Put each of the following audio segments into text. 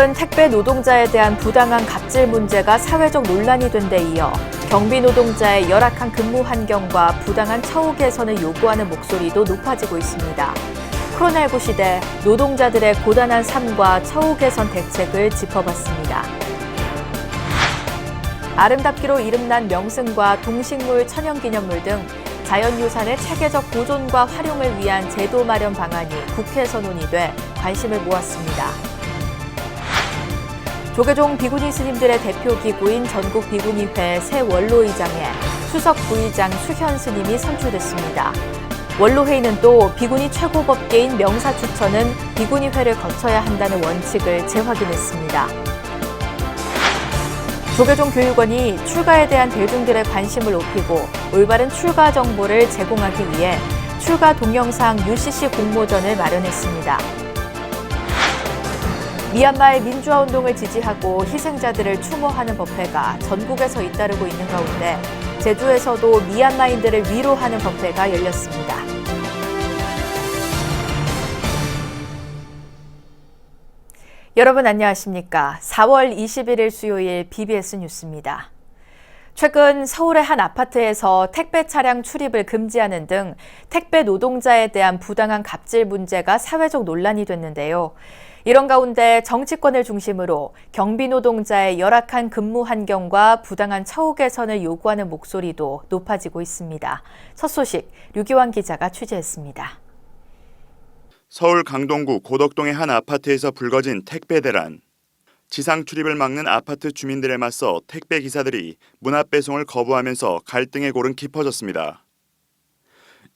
최근 택배 노동자에 대한 부당한 갑질 문제가 사회적 논란이 된 데 이어 경비 노동자의 열악한 근무 환경과 부당한 처우 개선을 요구하는 목소리도 높아지고 있습니다. 코로나19 시대 노동자들의 고단한 삶과 처우 개선 대책을 짚어봤습니다. 아름답기로 이름난 명승과 동식물 천연기념물 등 자연유산의 체계적 보존과 활용을 위한 제도 마련 방안이 국회에서 논의돼 관심을 모았습니다. 조계종 비구니 스님들의 대표 기구인 전국 비구니회 새 원로의장에 수석 부의장 수현 스님이 선출됐습니다. 원로회의는 또 비구니 최고 법계인 명사 추천은 비구니회를 거쳐야 한다는 원칙을 재확인했습니다. 조계종 교육원이 출가에 대한 대중들의 관심을 높이고 올바른 출가 정보를 제공하기 위해 출가 동영상 UCC 공모전을 마련했습니다. 미얀마의 민주화 운동을 지지하고 희생자들을 추모하는 법회가 전국에서 잇따르고 있는 가운데 제주에서도 미얀마인들을 위로하는 법회가 열렸습니다. 여러분 안녕하십니까? 4월 21일 수요일 BBS 뉴스입니다. 최근 서울의 한 아파트에서 택배 차량 출입을 금지하는 등 택배 노동자에 대한 부당한 갑질 문제가 사회적 논란이 됐는데요. 이런 가운데 정치권을 중심으로 경비 노동자의 열악한 근무 환경과 부당한 처우 개선을 요구하는 목소리도 높아지고 있습니다. 첫 소식 류기환 기자가 취재했습니다. 서울 강동구 고덕동의 한 아파트에서 불거진 택배 대란. 지상 출입을 막는 아파트 주민들에 맞서 택배 기사들이 문앞 배송을 거부하면서 갈등의 골은 깊어졌습니다.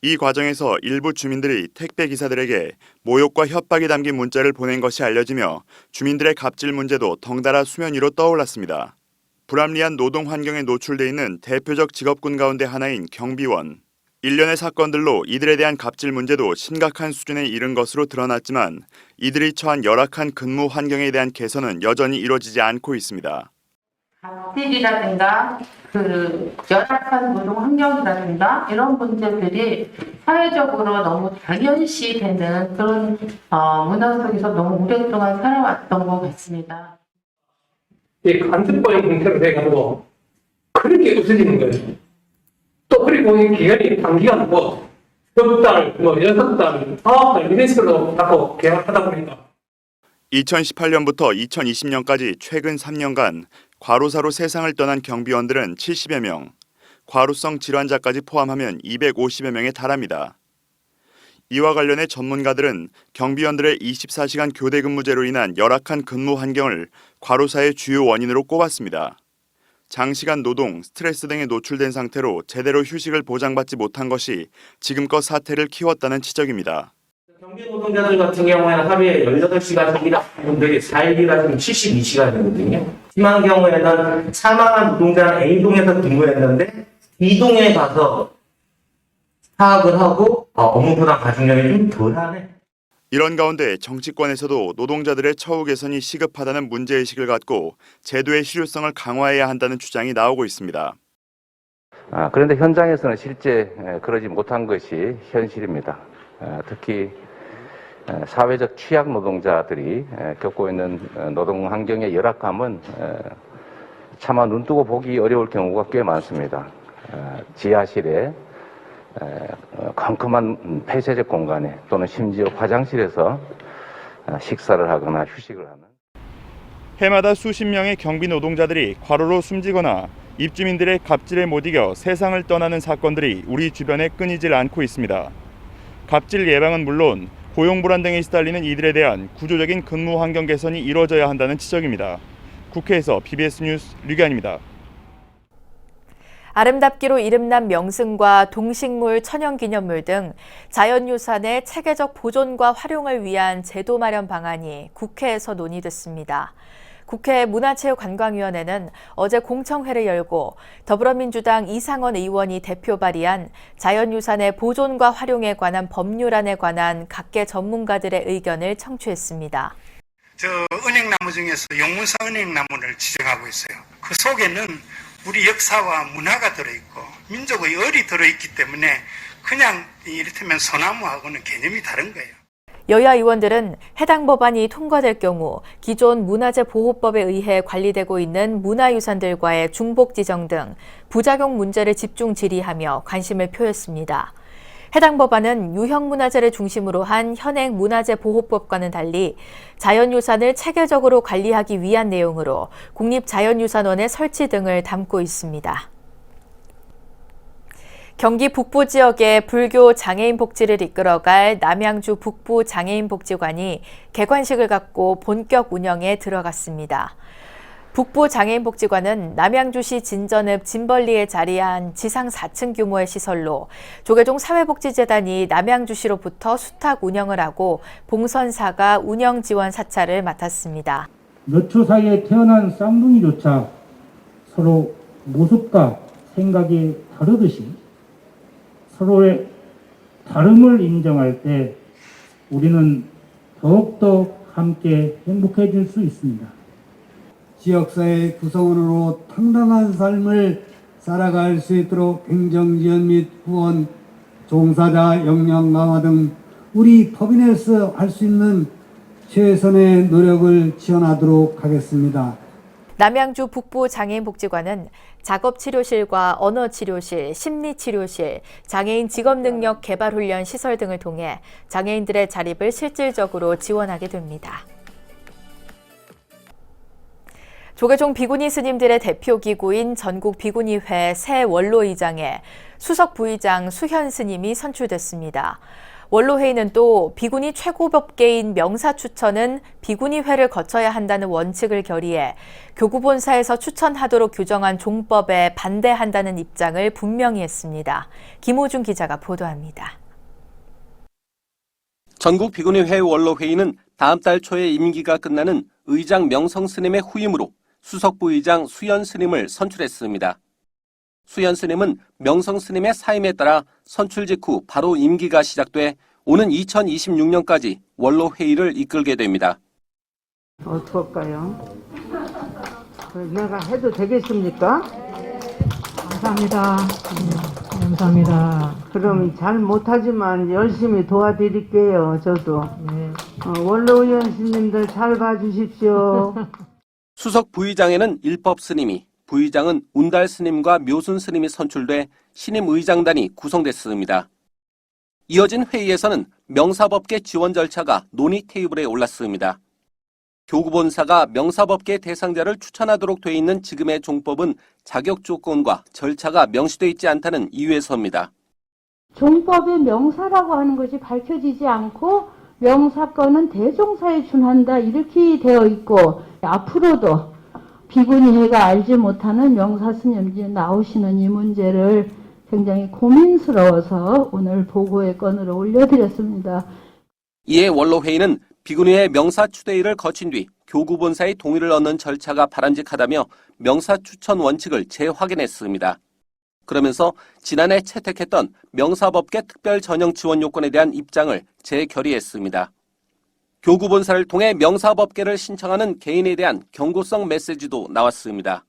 이 과정에서 일부 주민들이 택배 기사들에게 모욕과 협박이 담긴 문자를 보낸 것이 알려지며 주민들의 갑질 문제도 덩달아 수면 위로 떠올랐습니다. 불합리한 노동 환경에 노출돼 있는 대표적 직업군 가운데 하나인 경비원. 일련의 사건들로 이들에 대한 갑질 문제도 심각한 수준에 이른 것으로 드러났지만 이들이 처한 열악한 근무 환경에 대한 개선은 여전히 이루어지지 않고 있습니다. 갑질이라든가 그 열악한 노동 환경이라든가 이런 문제들이 사회적으로 너무 당연시 되는 그런 어, 문화 속에서 너무 오랫동안 살아왔던 것 같습니다. 이 간접적인 형태로 돼가지고 그렇게 없어지는 거예요. 또 그리고 이 기간이 단기간 뭐, 몇 달, 뭐, 여섯 달, 아홉 달, 이런 식으로 자꾸 계약하다 보니까 2018년부터 2020년까지 최근 3년간 과로사로 세상을 떠난 경비원들은 70여 명, 과로성 질환자까지 포함하면 250여 명에 달합니다. 이와 관련해 전문가들은 경비원들의 24시간 교대 근무제로 인한 열악한 근무 환경을 과로사의 주요 원인으로 꼽았습니다. 장시간 노동, 스트레스 등에 노출된 상태로 제대로 휴식을 보장받지 못한 것이 지금껏 사태를 키웠다는 지적입니다. 경비 노동자들 같은 경우에는 하루에 18시간 일하는 분들이 4일 일하시면 72시간이거든요. 심한 경우에는 사망한 노동자는 A동에서 근무했는데 B동에 가서 파악을 하고 어, 업무 부담 가중력이 좀 덜하네. 이런 가운데 정치권에서도 노동자들의 처우 개선이 시급하다는 문제의식을 갖고 제도의 실효성을 강화해야 한다는 주장이 나오고 있습니다. 아, 그런데 현장에서는 실제 에, 그러지 못한 것이 현실입니다. 에, 특히 에, 사회적 취약 노동자들이 에, 겪고 있는 어, 노동 환경의 열악함은 에, 차마 눈뜨고 보기 어려울 경우가 꽤 많습니다. 에, 지하실에 에, 어, 컴컴한 폐쇄적 공간에 또는 심지어 화장실에서 어, 식사를 하거나 휴식을 하는 해마다 수십 명의 경비 노동자들이 과로로 숨지거나 입주민들의 갑질에 못 이겨 세상을 떠나는 사건들이 우리 주변에 끊이질 않고 있습니다. 갑질 예방은 물론 고용 불안 등에 시달리는 이들에 대한 구조적인 근무 환경 개선이 이루어져야 한다는 지적입니다. 국회에서 BBS 뉴스 류기환입니다. 아름답기로 이름난 명승과 동식물 천연기념물 등 자연유산의 체계적 보존과 활용을 위한 제도 마련 방안이 국회에서 논의됐습니다. 국회 문화체육관광위원회는 어제 공청회를 열고 더불어민주당 이상원 의원이 대표 발의한 자연유산의 보존과 활용에 관한 법률안에 관한 각계 전문가들의 의견을 청취했습니다. 저 은행나무 중에서 용문사 은행나무를 지정하고 있어요. 그 속에는 우리 역사와 문화가 들어있고 민족의 열이 들어있기 때문에 그냥 이를테면 소나무하고는 개념이 다른 거예요. 여야 의원들은 해당 법안이 통과될 경우 기존 문화재 보호법에 의해 관리되고 있는 문화유산들과의 중복 지정 등 부작용 문제를 집중 질의하며 관심을 표했습니다. 해당 법안은 유형 문화재를 중심으로 한 현행 문화재 보호법과는 달리 자연유산을 체계적으로 관리하기 위한 내용으로 국립자연유산원의 설치 등을 담고 있습니다. 경기 북부 지역의 불교 장애인 복지를 이끌어갈 남양주 북부 장애인 복지관이 개관식을 갖고 본격 운영에 들어갔습니다. 북부 장애인 복지관은 남양주시 진전읍 진벌리에 자리한 지상 4층 규모의 시설로 조계종 사회복지재단이 남양주시로부터 수탁 운영을 하고 봉선사가 운영 지원 사찰을 맡았습니다. 몇 초 사이에 태어난 쌍둥이조차 서로 모습과 생각이 다르듯이 서로의 다름을 인정할 때 우리는 더욱더 함께 행복해질 수 있습니다. 지역사회 구성원으로 당당한 삶을 살아갈 수 있도록 행정지원 및 후원, 종사자 역량 강화 등 우리 법인에서 할 수 있는 최선의 노력을 지원하도록 하겠습니다. 남양주 북부 장애인 복지관은 작업 치료실과 언어 치료실, 심리 치료실, 장애인 직업 능력 개발 훈련 시설 등을 통해 장애인들의 자립을 실질적으로 지원하게 됩니다. 조계종 비구니 스님들의 대표 기구인 전국 비구니회 새 원로의장에 수석 부의장 수현 스님이 선출됐습니다. 원로회의는 또 비구니 최고법계인 명사 추천은 비구니회를 거쳐야 한다는 원칙을 결의해 교구본사에서 추천하도록 규정한 종법에 반대한다는 입장을 분명히 했습니다. 김호준 기자가 보도합니다. 전국 비구니회 원로회의는 다음 달 초에 임기가 끝나는 의장 명성 스님의 후임으로 수석부 의장 수연 스님을 선출했습니다. 수연 스님은 명성 스님의 사임에 따라 선출 직후 바로 임기가 시작돼 오는 2026년까지 원로 회의를 이끌게 됩니다. 어떡할까요? 그래, 내가 해도 되겠습니까? 감사합니다. 음, 감사합니다. 그럼 잘 못하지만 열심히 도와드릴게요, 저도. 네. 어, 원로 의원님들 잘 봐주십시오. 수석 부의장에는 일법 스님이, 부의장은 운달 스님과 묘순 스님이 선출돼 신임 의장단이 구성됐습니다. 이어진 회의에서는 명사법계 지원 절차가 논의 테이블에 올랐습니다. 교구본사가 명사법계 대상자를 추천하도록 돼 있는 지금의 종법은 자격 조건과 절차가 명시돼 있지 않다는 이유에서입니다. 종법의 명사라고 하는 것이 밝혀지지 않고 명사건은 대종사에 준한다 이렇게 되어 있고 앞으로도 비구니회가 알지 못하는 명사 스님들이 나오시는 이 문제를 굉장히 고민스러워서 오늘 보고의 건으로 올려드렸습니다. 이에 원로회의는 비구니의 명사 추대회를 거친 뒤 교구본사의 동의를 얻는 절차가 바람직하다며 명사 추천 원칙을 재확인했습니다. 그러면서 지난해 채택했던 명사법계 특별 전형 지원 요건에 대한 입장을 재결의했습니다. 교구본사를 통해 명사법계를 신청하는 개인에 대한 경고성 메시지도 나왔습니다.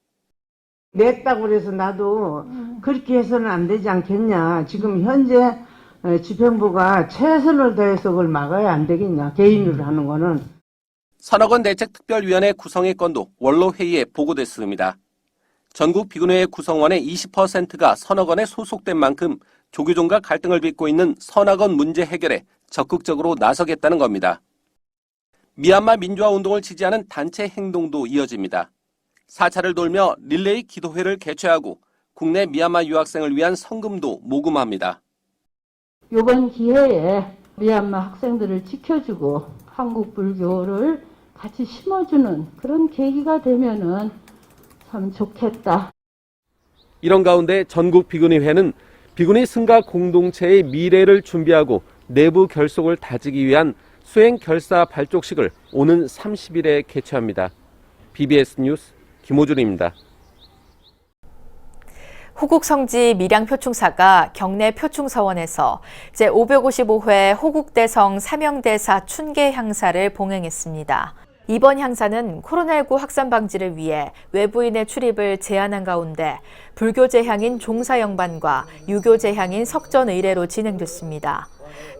냈다고 그래서 나도 그렇게 해서는 안 되지 않겠냐. 지금 현재 어, 집행부가 최선을 다해서 그걸 막아야 안 되겠냐. 개인으로 하는 거는. 선악원 대책특별위원회 구성의 건도 원로회의에 보고됐습니다. 전국 비구니회 구성원의 20%가 선악원에 소속된 만큼 조규종과 갈등을 빚고 있는 선악원 문제 해결에 적극적으로 나서겠다는 겁니다. 미얀마 민주화 운동을 지지하는 단체 행동도 이어집니다. 사찰을 돌며 릴레이 기도회를 개최하고 국내 미얀마 유학생을 위한 성금도 모금합니다. 이번 기회에 미얀마 학생들을 지켜주고 한국 불교를 같이 심어주는 그런 계기가 되면은 참 좋겠다. 이런 가운데 전국 비구니회는 비구니 승가 공동체의 미래를 준비하고 내부 결속을 다지기 위한 수행 결사 발족식을 오는 30일에 개최합니다. BBS 뉴스 김호준입니다. 호국 성지 밀양 표충사가 경내 표충서원에서 제555회 호국대성 사명대사 춘계 향사를 봉행했습니다. 이번 향사는 코로나19 확산 방지를 위해 외부인의 출입을 제한한 가운데 불교 제향인 종사영반과 유교 제향인 석전의례로 진행됐습니다.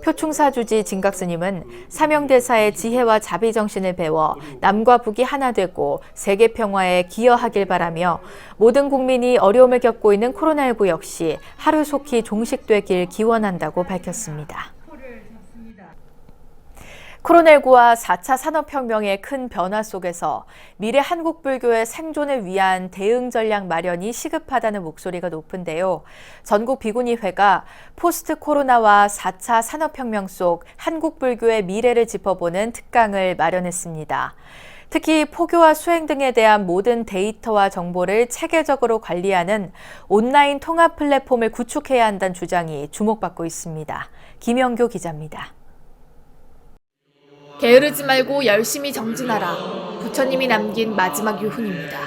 표충사 주지 진각스님은 사명대사의 지혜와 자비정신을 배워 남과 북이 하나 되고 세계 평화에 기여하길 바라며 모든 국민이 어려움을 겪고 있는 코로나19 역시 하루속히 종식되길 기원한다고 밝혔습니다. 코로나19와 4차 산업혁명의 큰 변화 속에서 미래 한국 불교의 생존을 위한 대응 전략 마련이 시급하다는 목소리가 높은데요. 전국 비구니회가 포스트 코로나와 4차 산업혁명 속 한국 불교의 미래를 짚어보는 특강을 마련했습니다. 특히 포교와 수행 등에 대한 모든 데이터와 정보를 체계적으로 관리하는 온라인 통합 플랫폼을 구축해야 한다는 주장이 주목받고 있습니다. 김영교 기자입니다. 게으르지 말고 열심히 정진하라. 부처님이 남긴 마지막 유훈입니다.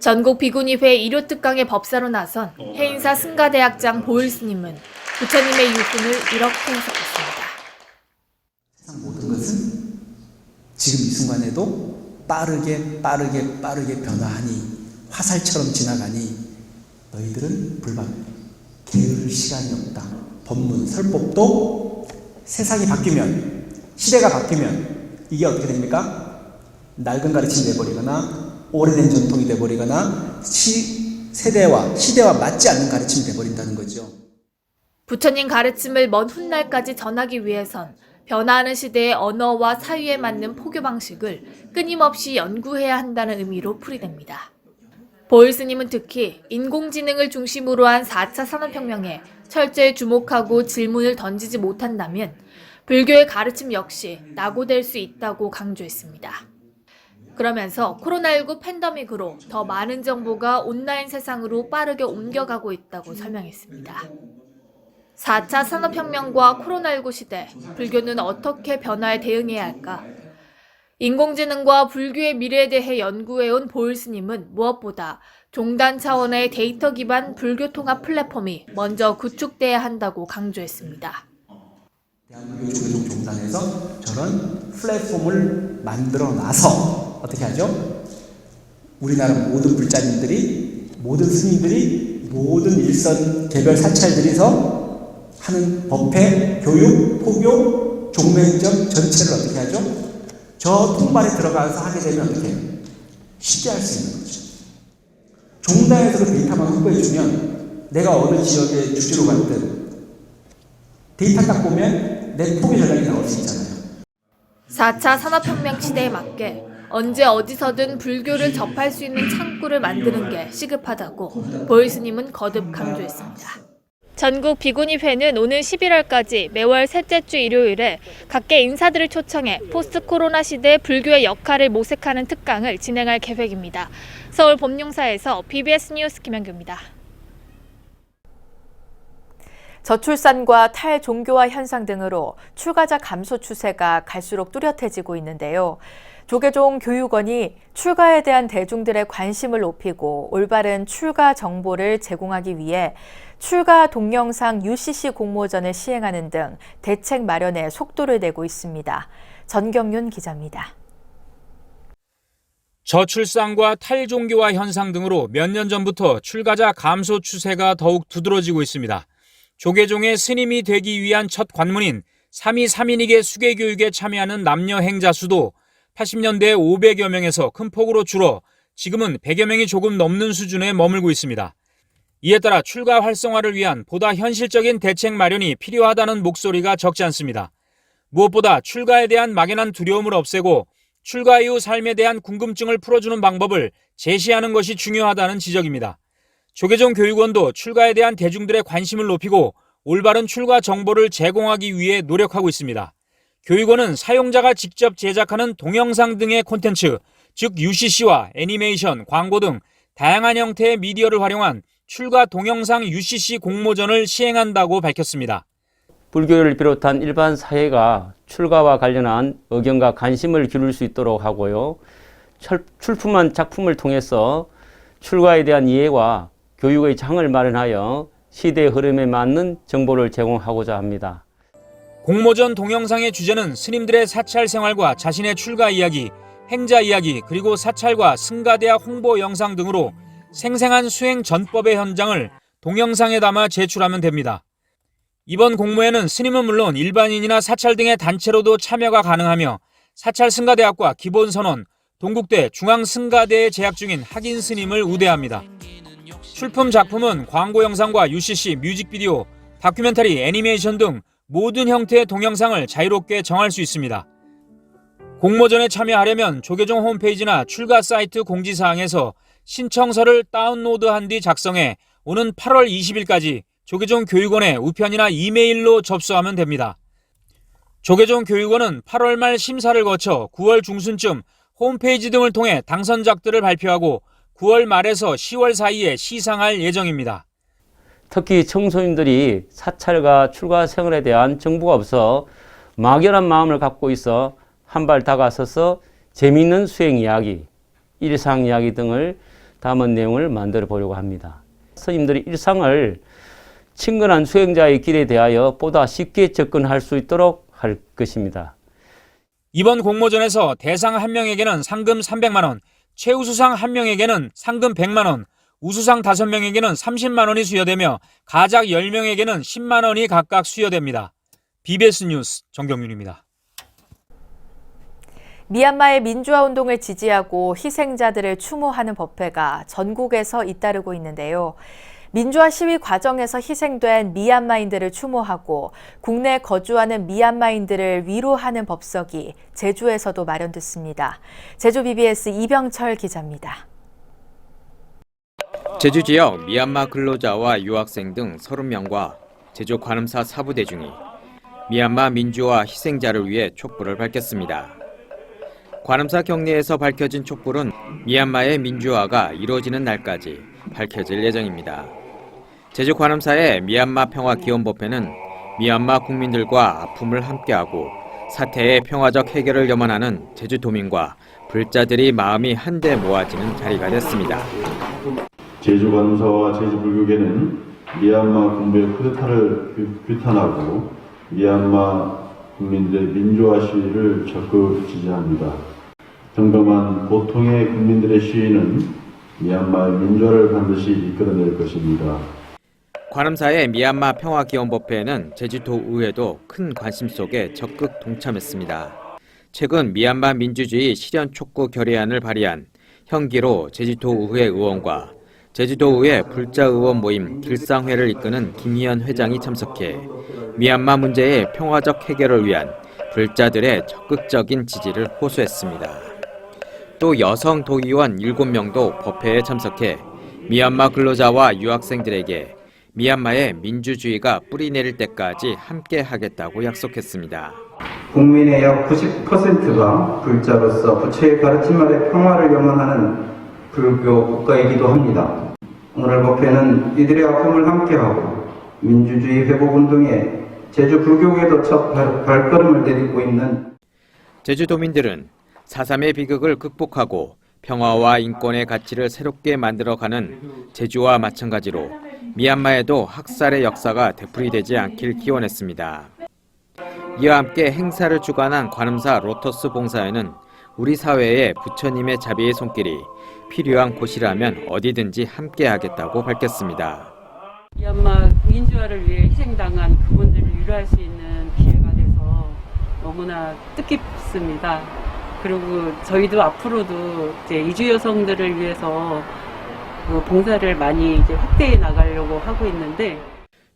전국 비구니회 일요 특강의 법사로 나선 해인사 승가대학장 보일 스님은 부처님의 유훈을 이렇게 해석했습니다. 세상 모든 것은 지금 이 순간에도 빠르게 빠르게 빠르게 변화하니 화살처럼 지나가니 너희들은 불만 게으를 시간이 없다. 법문 설법도 세상이 바뀌면 시대가 바뀌면 이게 어떻게 됩니까? 낡은 가르침이 돼버리거나 오래된 전통이 돼버리거나 시, 세대와 시대와 맞지 않는 가르침이 돼버린다는 거죠. 부처님 가르침을 먼 훗날까지 전하기 위해선 변화하는 시대의 언어와 사유에 맞는 포교 방식을 끊임없이 연구해야 한다는 의미로 풀이됩니다. 보일 스님은 특히 인공지능을 중심으로 한 4차 산업혁명에 철저히 주목하고 질문을 던지지 못한다면 불교의 가르침 역시 낙오될 수 있다고 강조했습니다. 그러면서 코로나19 팬데믹으로 더 많은 정보가 온라인 세상으로 빠르게 옮겨가고 있다고 설명했습니다. 4차 산업혁명과 코로나19 시대, 불교는 어떻게 변화에 대응해야 할까? 인공지능과 불교의 미래에 대해 연구해온 보일 스님은 무엇보다 종단 차원의 데이터 기반 불교 통합 플랫폼이 먼저 구축돼야 한다고 강조했습니다. 대한민국 조계종 종단에서 저런 플랫폼을 만들어 놔서 어떻게 하죠? 우리나라 모든 불자님들이 모든 스님들이 모든 일선 개별 사찰들이서 하는 법회, 교육, 포교, 종맹점 전체를 어떻게 하죠? 저 통발에 들어가서 하게 되면 어떻게 해요? 쉽게 할 수 있는 거죠. 종단에서 그 데이터만 확보해주면 내가 어느 지역에 주지로 갔든 데이터 딱 보면 내 포교 전략이 나올 수 있잖아요. 4차 산업혁명 시대에 맞게 언제 어디서든 불교를 접할 수 있는 창구를 만드는 게 시급하다고 보일 스님은 거듭 강조했습니다. 전국 비구니회는 오늘 11월까지 매월 셋째 주 일요일에 각계 인사들을 초청해 포스트 코로나 시대 불교의 역할을 모색하는 특강을 진행할 계획입니다. 서울 봄용사에서 BBS 뉴스 김현규입니다. 저출산과 탈종교화 현상 등으로 출가자 감소 추세가 갈수록 뚜렷해지고 있는데요. 조계종 교육원이 출가에 대한 대중들의 관심을 높이고 올바른 출가 정보를 제공하기 위해 출가 동영상 UCC 공모전을 시행하는 등 대책 마련에 속도를 내고 있습니다. 전경윤 기자입니다. 저출산과 탈종교화 현상 등으로 몇 년 전부터 출가자 감소 추세가 더욱 두드러지고 있습니다. 조계종의 스님이 되기 위한 첫 관문인 3위 3인에게 수계교육에 참여하는 남녀 행자 수도 80년대 500여 명에서 큰 폭으로 줄어 지금은 100여 명이 조금 넘는 수준에 머물고 있습니다. 이에 따라 출가 활성화를 위한 보다 현실적인 대책 마련이 필요하다는 목소리가 적지 않습니다. 무엇보다 출가에 대한 막연한 두려움을 없애고 출가 이후 삶에 대한 궁금증을 풀어주는 방법을 제시하는 것이 중요하다는 지적입니다. 조계종 교육원도 출가에 대한 대중들의 관심을 높이고 올바른 출가 정보를 제공하기 위해 노력하고 있습니다. 교육원은 사용자가 직접 제작하는 동영상 등의 콘텐츠, 즉 UCC와 애니메이션, 광고 등 다양한 형태의 미디어를 활용한 출가 동영상 UCC 공모전을 시행한다고 밝혔습니다. 불교를 비롯한 일반 사회가 출가와 관련한 의견과 관심을 기울일 수 있도록 하고요. 철, 출품한 작품을 통해서 출가에 대한 이해와 교육의 장을 마련하여 시대의 흐름에 맞는 정보를 제공하고자 합니다. 공모전 동영상의 주제는 스님들의 사찰 생활과 자신의 출가 이야기, 행자 이야기 그리고 사찰과 승가대학 홍보 영상 등으로 생생한 수행 전법의 현장을 동영상에 담아 제출하면 됩니다. 이번 공모에는 스님은 물론 일반인이나 사찰 등의 단체로도 참여가 가능하며 사찰 승가대학과 기본선언, 동국대 중앙승가대에 재학 중인 학인 스님을 우대합니다. 출품 작품은 광고 영상과 UCC, 뮤직비디오, 다큐멘터리, 애니메이션 등 모든 형태의 동영상을 자유롭게 정할 수 있습니다. 공모전에 참여하려면 조계종 홈페이지나 출가 사이트 공지사항에서 신청서를 다운로드한 뒤 작성해 오는 8월 20일까지 조계종 교육원에 우편이나 이메일로 접수하면 됩니다. 조계종 교육원은 8월 말 심사를 거쳐 9월 중순쯤 홈페이지 등을 통해 당선작들을 발표하고 9월 말에서 10월 사이에 시상할 예정입니다. 특히 청소년들이 사찰과 출가 생활에 대한 정보가 없어 막연한 마음을 갖고 있어 한 발 다가서서 재미있는 수행 이야기, 일상 이야기 등을 담은 내용을 만들어 보려고 합니다. 스님들이 일상을 친근한 수행자의 길에 대하여 보다 쉽게 접근할 수 있도록 할 것입니다. 이번 공모전에서 대상 한 명에게는 상금 300만 원, 최우수상 한 명에게는 상금 100만 원, 우수상 5명에게는 30만 원이 수여되며 가작 10명에게는 10만 원이 각각 수여됩니다. BBS 뉴스 정경윤입니다. 미얀마의 민주화 운동을 지지하고 희생자들을 추모하는 법회가 전국에서 잇따르고 있는데요. 민주화 시위 과정에서 희생된 미얀마인들을 추모하고 국내에 거주하는 미얀마인들을 위로하는 법석이 제주에서도 마련됐습니다. 제주 BBS 이병철 기자입니다. 제주 지역 미얀마 근로자와 유학생 등 30명과 제주 관음사 사부대중이 미얀마 민주화 희생자를 위해 촛불을 밝혔습니다. 관음사 경내에서 밝혀진 촛불은 미얀마의 민주화가 이루어지는 날까지 밝혀질 예정입니다. 제주 관음사의 미얀마 평화 기원법회는 미얀마 국민들과 아픔을 함께하고 사태의 평화적 해결을 염원하는 제주도민과 불자들이 마음이 한데 모아지는 자리가 됐습니다. 제주 관음사와 제주 불교계는 미얀마 군부의 쿠데타를 규- 규탄하고 미얀마 국민들의 민주화 시위를 적극 지지합니다. 평범한 보통의 국민들의 시위는 미얀마의 민주화를 반드시 이끌어낼 것입니다. 관음사의 미얀마 평화기원법회에는 제주도 의회도 큰 관심 속에 적극 동참했습니다. 최근 미얀마 민주주의 실현 촉구 결의안을 발의한 형기로 제주도 의회 의원과 제주도 의회 불자 의원 모임 길상회를 이끄는 김희연 회장이 참석해 미얀마 문제의 평화적 해결을 위한 불자들의 적극적인 지지를 호소했습니다. 또 여성 도의원 7명도 법회에 참석해 미얀마 근로자와 유학생들에게 미얀마의 민주주의가 뿌리 내릴 때까지 함께 하겠다고 약속했습니다. 국민의 약 90%가 불자로서 부처의 가르침 아래 평화를 염원하는 불교 국가이기도 합니다. 오늘 법회는 이들의 아픔을 함께하고 민주주의 회복 운동에 제주 불교계도 첫 발, 발걸음을 내딛고 있는 제주도민들은 4.3의 비극을 극복하고 평화와 인권의 가치를 새롭게 만들어가는 제주와 마찬가지로 미얀마에도 학살의 역사가 되풀이되지 않길 기원했습니다. 이와 함께 행사를 주관한 관음사 로터스 봉사회는 우리 사회의 부처님의 자비의 손길이 필요한 곳이라면 어디든지 함께하겠다고 밝혔습니다. 미얀마 민주화를 위해 희생당한 그분들을 위로할 수 있는 기회가 돼서 너무나 뜻깊습니다. 그리고 저희도 앞으로도 이제 이주 여성들을 위해서 그 봉사를 많이 이제 확대해 나가려고 하고 있는데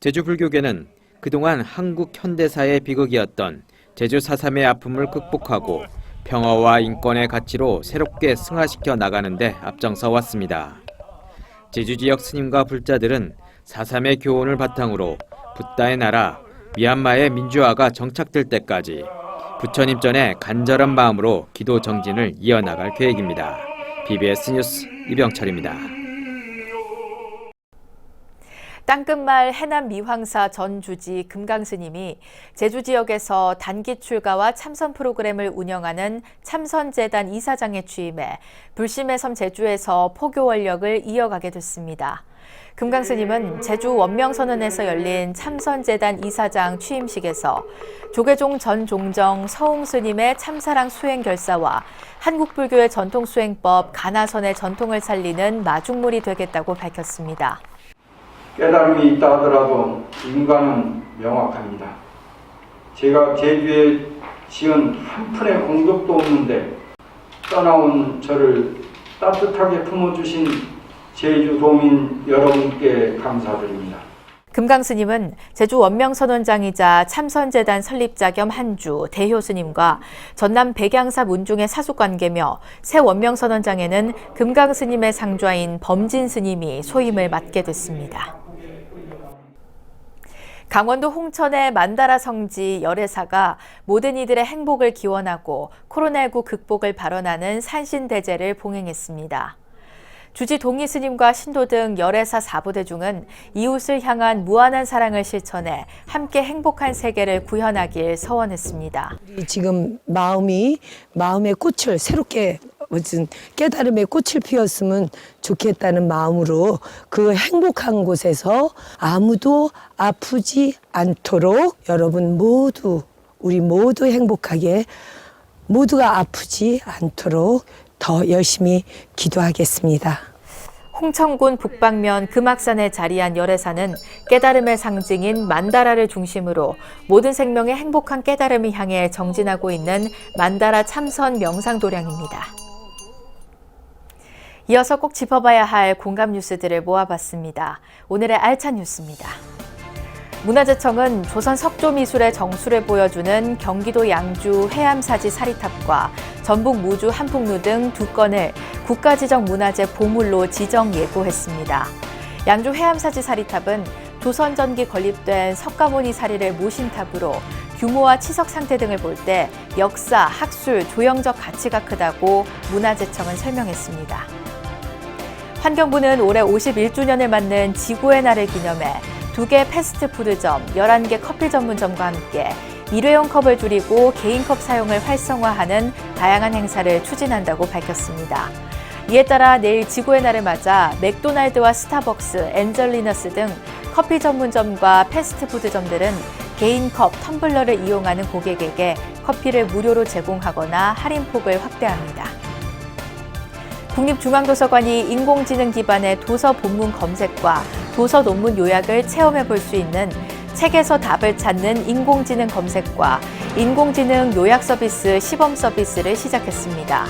제주 불교계는 그동안 한국 현대사의 비극이었던 제주 4.3의 아픔을 극복하고 평화와 인권의 가치로 새롭게 승화시켜 나가는데 앞장서 왔습니다. 제주 지역 스님과 불자들은 4.3의 교훈을 바탕으로 붓다의 나라 미얀마의 민주화가 정착될 때까지 부처님 전에 간절한 마음으로 기도 정진을 이어나갈 계획입니다. BBS 뉴스 이병철입니다. 땅끝말 해남 미황사 전 주지 금강스님이 제주 지역에서 단기 출가와 참선 프로그램을 운영하는 참선재단 이사장에 취임해 불심의 섬 제주에서 포교 원력을 이어가게 됐습니다. 금강스님은 제주 원명선언에서 열린 참선재단 이사장 취임식에서 조계종 전 종정 서홍스님의 참사랑 수행 결사와 한국불교의 전통수행법 가나선의 전통을 살리는 마중물이 되겠다고 밝혔습니다. 깨달음이 있다 하더라도 인간은 명확합니다. 제가 제주에 지은 한 푼의 공덕도 없는데 떠나온 저를 따뜻하게 품어주신 제주 도민 여러분께 감사드립니다. 금강스님은 제주 원명선원장이자 참선재단 설립자 겸 한주 대효스님과 전남 백양사 문중의 사숙관계며 새 원명선원장에는 금강스님의 상좌인 범진스님이 소임을 맡게 됐습니다. 강원도 홍천의 만다라 성지 열애사가 모든 이들의 행복을 기원하고 코로나19 극복을 발언하는 산신대제를 봉행했습니다. 주지 동희 스님과 신도 등 열애사 사부대 중은 이웃을 향한 무한한 사랑을 실천해 함께 행복한 세계를 구현하길 서원했습니다. 지금 마음이 마음의 꽃을 새롭게 무슨 깨달음의 꽃을 피웠으면 좋겠다는 마음으로 그 행복한 곳에서 아무도 아프지 않도록 여러분 모두 우리 모두 행복하게 모두가 아프지 않도록 더 열심히 기도하겠습니다. 홍천군 북방면 금악산에 자리한 열애사는 깨달음의 상징인 만다라를 중심으로 모든 생명의 행복한 깨달음을 향해 정진하고 있는 만다라 참선 명상도량입니다. 이어서 꼭 짚어봐야 할 공감 뉴스들을 모아봤습니다. 오늘의 알찬 뉴스입니다. 문화재청은 조선 석조 미술의 정수를 보여주는 경기도 양주 해암사지 사리탑과 전북 무주 한풍루 등 두 건을 국가지정 문화재 보물로 지정 예고했습니다. 양주 해암사지 사리탑은 조선 전기 건립된 석가모니 사리를 모신 탑으로 규모와 치석 상태 등을 볼 때 역사, 학술, 조형적 가치가 크다고 문화재청은 설명했습니다. 환경부는 올해 51주년을 맞는 지구의 날을 기념해 두 개 패스트푸드점, 11개 커피 전문점과 함께 일회용 컵을 줄이고 개인 컵 사용을 활성화하는 다양한 행사를 추진한다고 밝혔습니다. 이에 따라 내일 지구의 날을 맞아 맥도날드와 스타벅스, 엔젤리너스 등 커피 전문점과 패스트푸드점들은 개인 컵, 텀블러를 이용하는 고객에게 커피를 무료로 제공하거나 할인폭을 확대합니다. 국립중앙도서관이 인공지능 기반의 도서 본문 검색과 도서 논문 요약을 체험해 볼 수 있는 책에서 답을 찾는 인공지능 검색과 인공지능 요약 서비스 시범 서비스를 시작했습니다.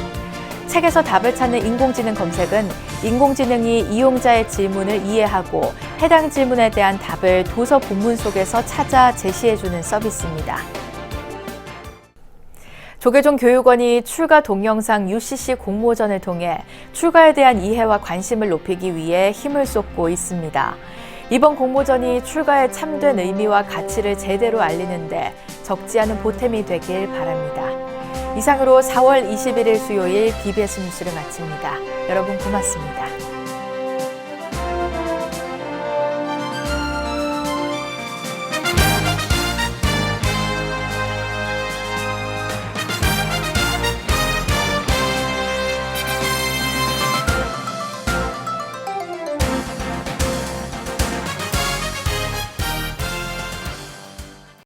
책에서 답을 찾는 인공지능 검색은 인공지능이 이용자의 질문을 이해하고 해당 질문에 대한 답을 도서 본문 속에서 찾아 제시해주는 서비스입니다. 조계종 교육원이 출가 동영상 UCC 공모전을 통해 출가에 대한 이해와 관심을 높이기 위해 힘을 쏟고 있습니다. 이번 공모전이 출가의 참된 의미와 가치를 제대로 알리는데 적지 않은 보탬이 되길 바랍니다. 이상으로 4월 21일 수요일 BBS 뉴스를 마칩니다. 여러분 고맙습니다.